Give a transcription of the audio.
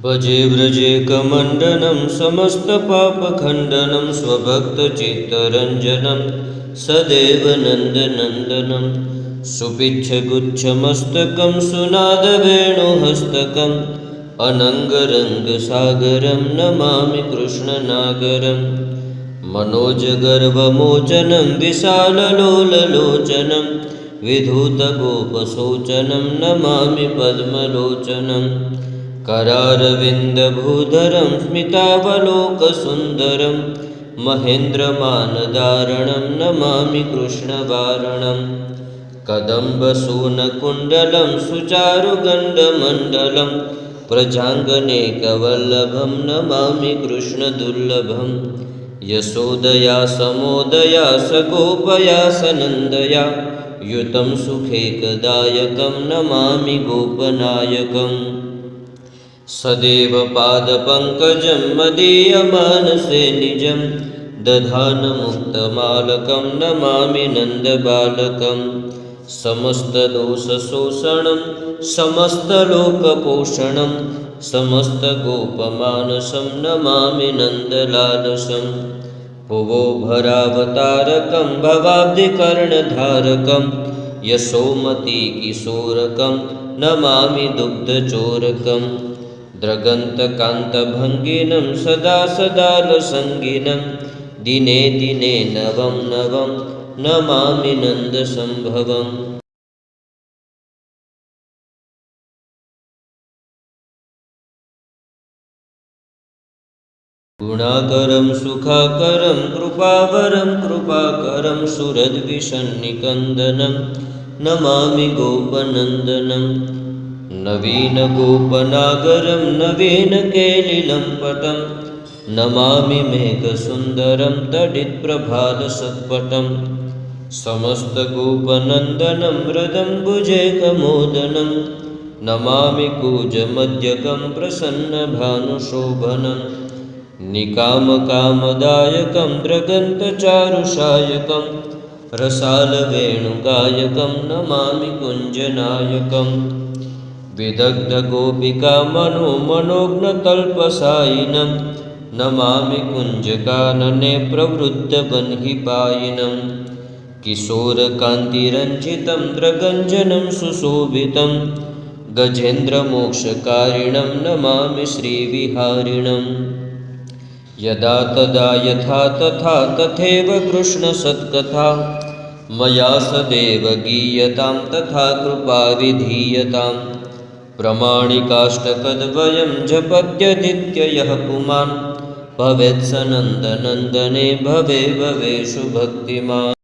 भजे व्रजेकमण्डनं समस्तपापखण्डनं स्वभक्तचित्तरञ्जनं सदेव नन्दनन्दनं सुपिच्छगुच्छमस्तकं सुनादवेणुहस्तकम् अनङ्गरङ्गसागरं नमामि कृष्णनागरं मनोजगर्वमोचनं विशाललोललोचनं विधूतगोपशोचनं नमामि पद्मलोचनम् करारविन्दभूधरं स्मितावलोकसुन्दरं महेन्द्रमानदारणं नमामि कृष्णवारणं। कदम्बसूनकुण्डलं सुचारुगण्डमण्डलं प्रजाङ्गनेकवल्लभं नमामि कृष्णदुर्लभं। यशोदया समोदया सगोपया सनन्दया युतं सुखेकदायकं नमामि गोपनायकम् सदेव पादपङ्कजं मदीयमानसे निजं दधानमुक्तमालकं नमामि नन्दबालकं। समस्तदोषशोषणं समस्तलोकपोषणं समस्तगोपमानसं नमामि नन्दलालसं। भुवो भरावतारकं, भवाब्धिकर्णधारकं, यशोमतीकिशोरकं नमामि दुग्धचोरकम् द्रगन्तकान्तभङ्गिनं सदा सदालसङ्गिनं दिने दिने नवं नवं नमामि नन्दसम्भवम्। गुणाकरं सुखाकरं कृपावरं कृपाकरं सुरद्विषन्निकन्दनं। नमामि गोपनन्दनम् નવીન ગોપનાગરમ નવીન કેલિલમ પટમ નમામિ મેઘસુંદરમ તડિત પ્રભાલ સત્પટમ સમસ્ત ગોપનંદનમ હૃદમ ભુજે કમોદનમ નમામિ કૂજમધ્યકમ પ્રસન્ન ભાનુશોભનમ નિકામકામદાયકમ દ્રગંતચારુષાયકમ રસાલવેણુગાયકમ નમામિ કુંજનાયકમ मनोज्ञतल्पसायिनं नमामि कुञ्जकानने प्रवृद्धबन्हिपायिनं किशोरकान्तिरञ्जितं द्रगञ्जनं सुशोभितं गजेन्द्रमोक्षकारिणं नमामि श्रीविहारिणम् यदा तदा यथा तथा तथैव कृष्णसत्कथा, मया सदैव गीयतां तथा कृपा विधीयताम् प्रमाणिकाष्टकद्वयं जपत्यदित्ययः पुमान् भवेत्स नन्दनन्दने भवे भवेषु भक्तिमान्